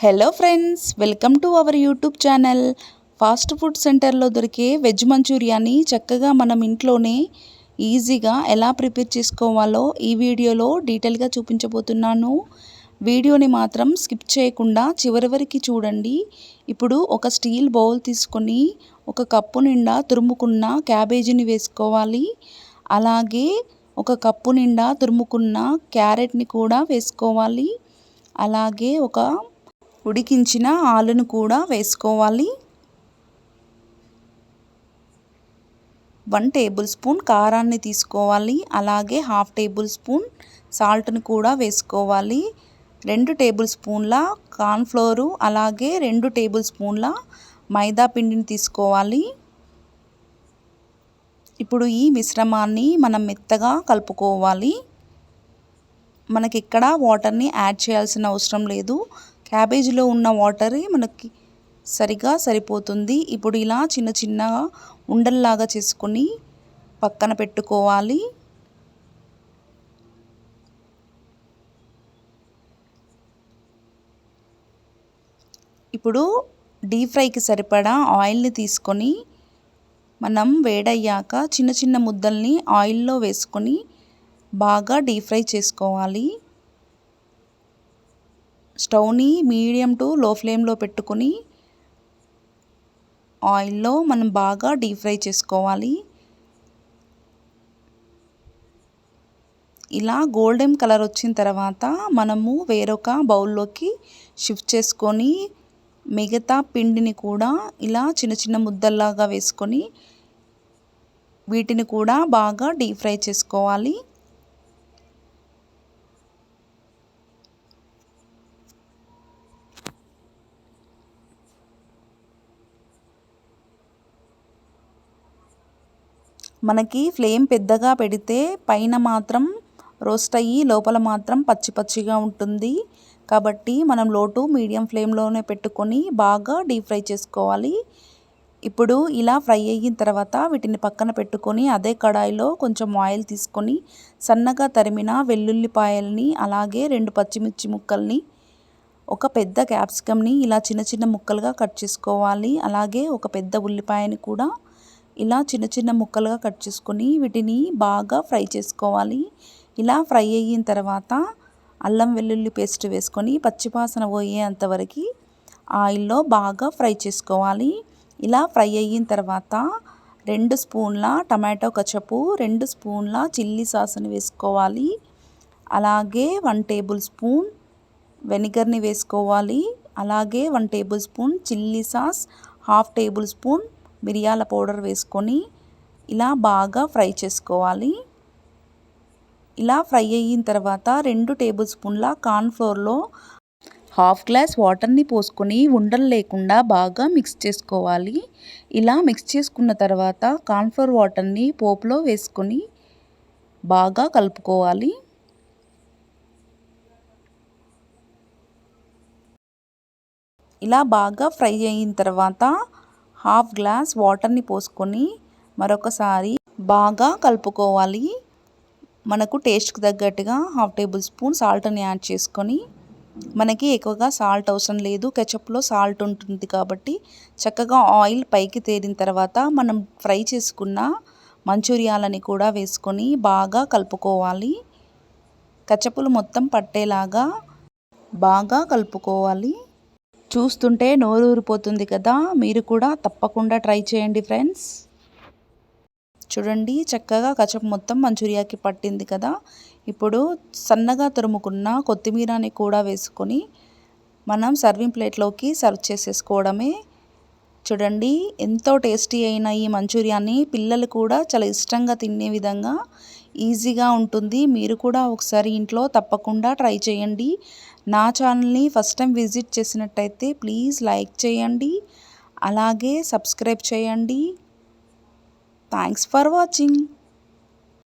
Hello friends welcome to our YouTube channel fast food సెంటర్లో దొరికే veg మంచూరియాని చక్కగా మనం ఇంట్లోనే ఈజీగా ఎలా ప్రిపేర్ చేసుకోవాలో ఈ వీడియోలో డీటెయిల్గా చూపించబోతున్నాను. వీడియోని మాత్రం స్కిప్ చేయకుండా చివరి వరకు చూడండి. ఇప్పుడు ఒక స్టీల్ బౌల్ తీసుకొని ఒక కప్పు నిండా తురుముకున్న క్యాబేజీని వేసుకోవాలి. అలాగే ఒక కప్పు నిండా తురుముకున్న క్యారెట్ని కూడా వేసుకోవాలి. అలాగే ఒక ఉడికించిన ఆలును కూడా వేసుకోవాలి. వన్ టేబుల్ స్పూన్ కారాన్ని తీసుకోవాలి. అలాగే హాఫ్ టేబుల్ స్పూన్ సాల్ట్ని కూడా వేసుకోవాలి. రెండు టేబుల్ స్పూన్ల కార్న్ఫ్లోరు అలాగే రెండు టేబుల్ స్పూన్ల మైదా పిండిని తీసుకోవాలి. ఇప్పుడు ఈ మిశ్రమాన్ని మనం మెత్తగా కలుపుకోవాలి. మనకి ఇక్కడ వాటర్ని యాడ్ చేయాల్సిన అవసరం లేదు. క్యాబేజీలో ఉన్న వాటరే మనకి సరిగా సరిపోతుంది. ఇప్పుడు ఇలా చిన్న చిన్నగా ఉండల్లాగా చేసుకొని పక్కన పెట్టుకోవాలి. ఇప్పుడు డీప్ ఫ్రైకి సరిపడా ఆయిల్ని తీసుకొని మనం వేడయ్యాక చిన్న చిన్న ముద్దల్ని ఆయిల్లో వేసుకొని బాగా డీప్ ఫ్రై చేసుకోవాలి. స్టవ్ని మీడియం టు లో ఫ్లేమ్లో పెట్టుకొని ఆయిల్లో మనం బాగా డీప్ ఫ్రై చేసుకోవాలి. ఇలా గోల్డెన్ కలర్ వచ్చిన తర్వాత మనము వేరొక బౌల్లోకి షిఫ్ట్ చేసుకొని మిగతా పిండిని కూడా ఇలా చిన్న చిన్న ముద్దల్లాగా వేసుకొని వీటిని కూడా బాగా డీప్ ఫ్రై చేసుకోవాలి. మనకి ఫ్లేమ్ పెద్దగా పెడితే పైన మాత్రం రోస్ట్ అయ్యి లోపల మాత్రం పచ్చి పచ్చిగా ఉంటుంది. కాబట్టి మనం లోటు మీడియం ఫ్లేమ్లోనే పెట్టుకొని బాగా డీప్ ఫ్రై చేసుకోవాలి. ఇప్పుడు ఇలా ఫ్రై అయిన తర్వాత వీటిని పక్కన పెట్టుకొని అదే కడాయిలో కొంచెం ఆయిల్ తీసుకొని సన్నగా తరిమిన వెల్లుల్లిపాయల్ని అలాగే రెండు పచ్చిమిర్చి ముక్కల్ని ఒక పెద్ద క్యాప్సికమ్ని ఇలా చిన్న చిన్న ముక్కలుగా కట్ చేసుకోవాలి. అలాగే ఒక పెద్ద ఉల్లిపాయని కూడా ఇలా చిన్న చిన్న ముక్కలుగా కట్ చేసుకొని వీటిని బాగా ఫ్రై చేసుకోవాలి. ఇలా ఫ్రై అయిన తర్వాత అల్లం వెల్లుల్లి పేస్ట్ వేసుకొని పచ్చిపాసన పోయేంతవరకు ఆయిల్లో బాగా ఫ్రై చేసుకోవాలి. ఇలా ఫ్రై అయిన తర్వాత రెండు స్పూన్ల టమాటో కచపు రెండు స్పూన్ల చిల్లీ సాస్ని వేసుకోవాలి. అలాగే వన్ టేబుల్ స్పూన్ వెనిగర్ని వేసుకోవాలి. అలాగే one tablespoon chilli sauce half tablespoon మిరియాల పౌడర్ వేసుకొని ఇలా బాగా ఫ్రై చేసుకోవాలి. ఇలా ఫ్రై అయిన తర్వాత రెండు టేబుల్ స్పూన్ల కార్న్ఫ్లోర్లో హాఫ్ గ్లాస్ వాటర్ని పోసుకొని ఉండలు లేకుండా బాగా మిక్స్ చేసుకోవాలి. ఇలా మిక్స్ చేసుకున్న తర్వాత కార్న్ఫ్లోర్ వాటర్ని పోపులో వేసుకొని బాగా కలుపుకోవాలి. ఇలా బాగా ఫ్రై అయిన తర్వాత హాఫ్ గ్లాస్ వాటర్ని పోసుకొని మరొకసారి బాగా కలుపుకోవాలి. మనకు టేస్ట్కి తగ్గట్టుగా హాఫ్ టేబుల్ స్పూన్ సాల్ట్ని యాడ్ చేసుకొని మనకి ఎక్కువగా సాల్ట్ అవసరం లేదు. కెచప్లో సాల్ట్ ఉంటుంది కాబట్టి చక్కగా ఆయిల్ పైకి తేరిన తర్వాత మనం ఫ్రై చేసుకున్న మంచూరియాలని కూడా వేసుకొని బాగా కలుపుకోవాలి. కచపులు మొత్తం పట్టేలాగా బాగా కలుపుకోవాలి. చూస్తుంటే నోరు ఊరిపోతుంది కదా మీరు కూడా తప్పకుండా ట్రై చేయండి ఫ్రెండ్స్. చూడండి చక్కగా కచప్ మొత్తం మంచూరియాకి పట్టింది కదా. ఇప్పుడు సన్నగా తురుముకున్న కొత్తిమీరని కూడా వేసుకొని మనం సర్వింగ్ ప్లేట్లోకి సర్వ్ చేసేసుకోవడమే. చూడండి ఎంతో టేస్టీ అయిన ఈ మంచూరియాని పిల్లలు కూడా చాలా ఇష్టంగా తినే విధంగా ఈజీగా ఉంటుంది. మీరు కూడా ఒకసారి ఇంట్లో తప్పకుండా ట్రై చేయండి. నా ఛానల్ని ఫస్ట్ టైం విజిట్ చేసినట్టయితే ప్లీజ్ లైక్ చేయండి అలాగే సబ్స్క్రైబ్ చేయండి. Thanks for watching